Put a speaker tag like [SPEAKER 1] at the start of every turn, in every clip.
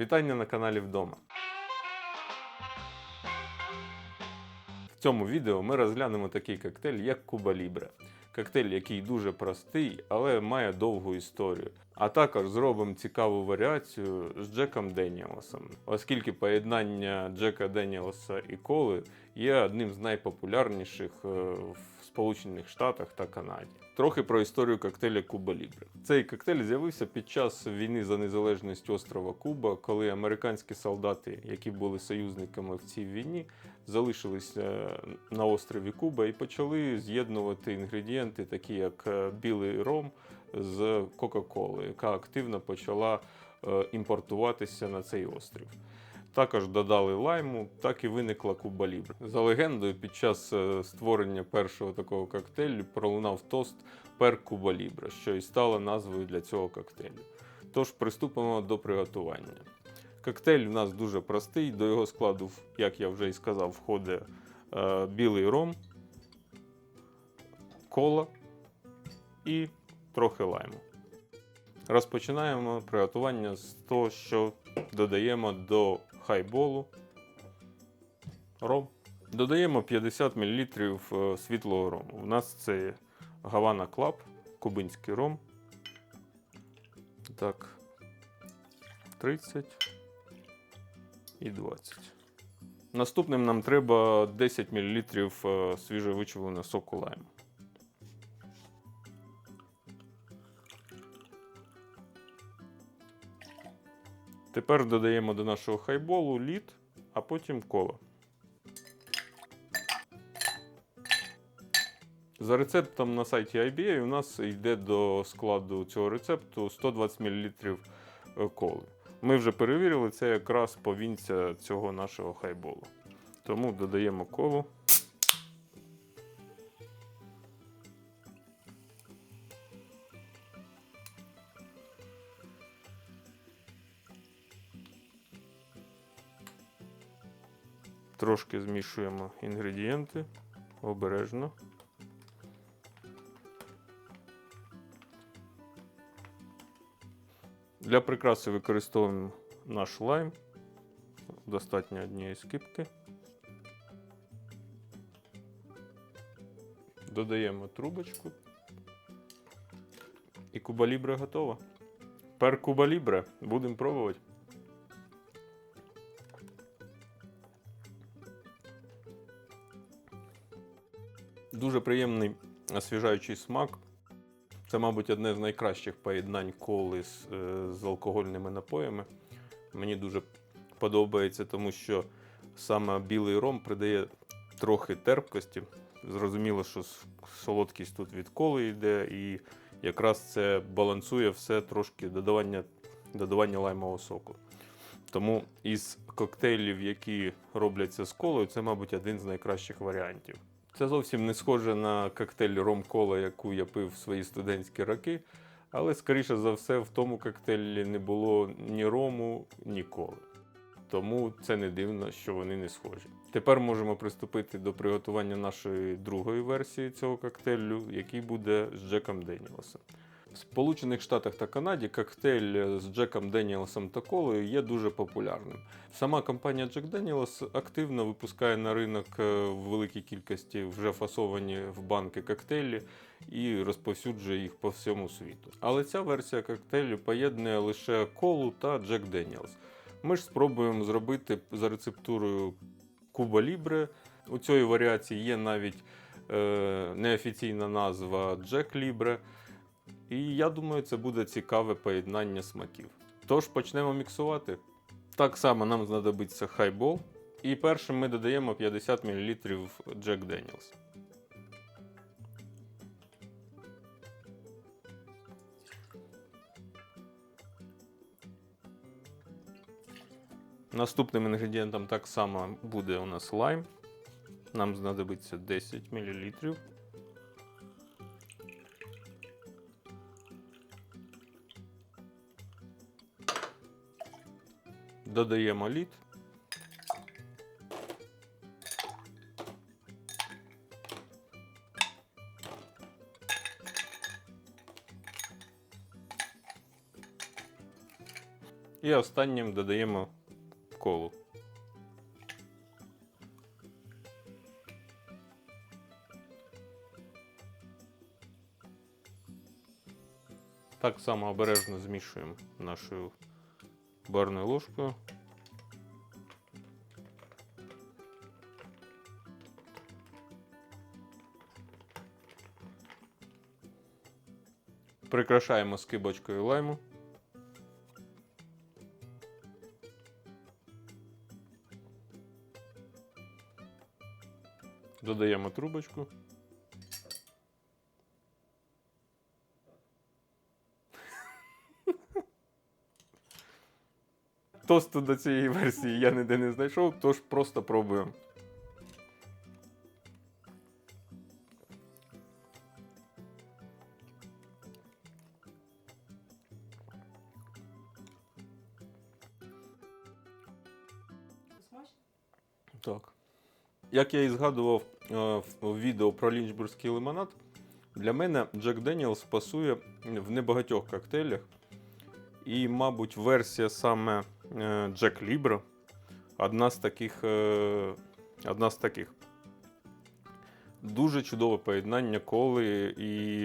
[SPEAKER 1] Вітання на каналі вдома. В цьому відео ми розглянемо такий коктейль, як Куба Лібре. Коктейль, який дуже простий, але має довгу історію. А також зробимо цікаву варіацію з Джеком Деніелсом, оскільки поєднання Джека Деніелса і коли є одним з найпопулярніших е, в Сполучених Штатах та Канаді. Трохи про історію коктейля Куба Лібре. Цей коктейль з'явився під час війни за незалежність острова Куба, коли американські солдати, які були союзниками в цій війні, залишилися на острові Куба і почали з'єднувати інгредієнти, такі як е, білий ром з Кока-Коли, яка активно почала е, імпортуватися на цей острів. Також додали лайму, так і виникла Куба Лібре. За легендою, під час е, створення першого такого коктейлю пролунав тост Пер Куба Лібре, що і стало назвою для цього коктейлю. Тож приступимо до приготування. Коктейль у нас дуже простий. До його складу, як я вже і сказав, входить е, білий ром, кола і трохи лайму. Розпочинаємо приготування з того, що додаємо до хайболу ром. Додаємо 50 мл е, світлого рому. У нас це Гавана Клаб, кубинський ром. Так, 30 і 20. Наступним нам треба 10 мл свіжовичавленого соку лайму. Тепер додаємо до нашого хайболу лід, а потім коло. За рецептом на сайті IBA у нас йде до складу цього рецепту 120 мл коли. Ми вже перевірили, це якраз повінця цього нашого хайболу. Тому додаємо колу. Трошки змішуємо інгредієнти обережно. Для прикраси використовуємо наш лайм. Достатньо однієї скипки. Додаємо трубочку. І куба лібре готова. Пер кубалібре. Будемо пробувати. Дуже приємний освіжаючий смак. Це, мабуть, одне з найкращих поєднань коли з, е, з алкогольними напоями. Мені дуже подобається, тому що саме білий ром придає трохи терпкості. Зрозуміло, що солодкість тут від коли йде, і якраз це балансує все трошки додавання, додавання лаймового соку. Тому із коктейлів, які робляться з колою, це, мабуть, один з найкращих варіантів. Це зовсім не схоже на коктейль ром-кола, яку я пив в свої студентські роки. Але, скоріше за все, в тому коктейлі не було ні рому, ні коли. Тому це не дивно, що вони не схожі. Тепер можемо приступити до приготування нашої другої версії цього коктейлю, який буде з Джеком Деніелсом. В Сполучених Штатах та Канаді коктейль з Джеком Деніелсом та колою є дуже популярним. Сама компанія Jack Daniels активно випускає на ринок е, в великій кількості вже фасовані в банки коктейлі і розповсюджує їх по всьому світу. Але ця версія коктейлю поєднує лише колу та Jack Daniels. Ми ж спробуємо зробити за рецептурою Куба Лібре. У цій варіації є навіть е, неофіційна назва Джек Лібре. І я думаю, це буде цікаве поєднання смаків. Тож почнемо міксувати. Так само нам знадобиться хайбол. І першим ми додаємо 50 мл Jack Daniels. Наступним інгредієнтом так само буде у нас лайм. Нам знадобиться 10 мл. Додаємо лід. І останнім додаємо колу. Так само обережно змішуємо нашою барною ложкою. Прикрашаємо скибочкою лайму. Додаємо трубочку. Тосту до цієї версії я ніде не знайшов, тож просто пробуємо. Так. Як я і згадував е, в відео про лінчбурзький лимонад, для мене Джек Деніелс пасує в небагатьох коктейлях. І, мабуть, версія саме Джек Лібро одна з таких. е, Одна з таких. Дуже чудове поєднання коли і,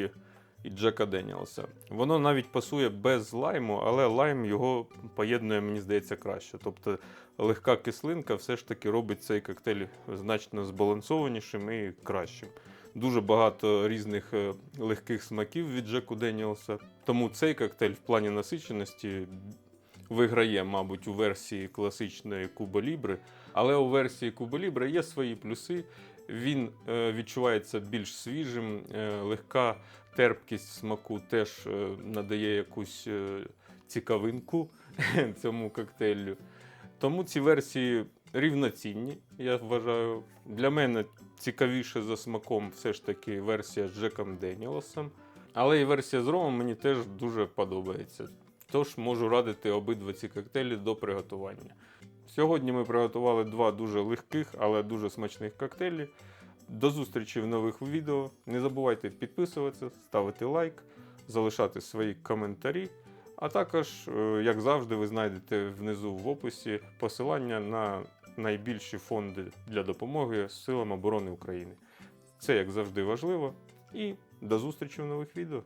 [SPEAKER 1] і Джека Деніелса. Воно навіть пасує без лайму, але лайм його поєднує, мені здається, краще. Тобто легка кислинка все ж таки робить цей коктейль значно збалансованішим і кращим. Дуже багато різних е, легких смаків від Джеку Деніелса. Тому цей коктейль в плані насиченості виграє, мабуть, у версії класичної Куба Лібри. Але у версії Куба Лібри є свої плюси. Він е, відчувається більш свіжим, е, легка терпкість смаку теж е, надає якусь цікавинку цьому коктейлю. Тому ці версії рівноцінні, я вважаю. Для мене цікавіше за смаком все ж таки версія з Джеком Деніелсом. Але і версія з ромом мені теж дуже подобається. Тож можу радити обидва ці коктейлі до приготування. Сьогодні ми приготували два дуже легких, але дуже смачних коктейлі. До зустрічі в нових відео. Не забувайте підписуватися, ставити лайк, залишати свої коментарі. А також, е, як завжди, ви знайдете внизу в описі посилання на найбільші фонди для допомоги Силам оборони України. Це, як завжди, важливо. І до зустрічі в нових відео.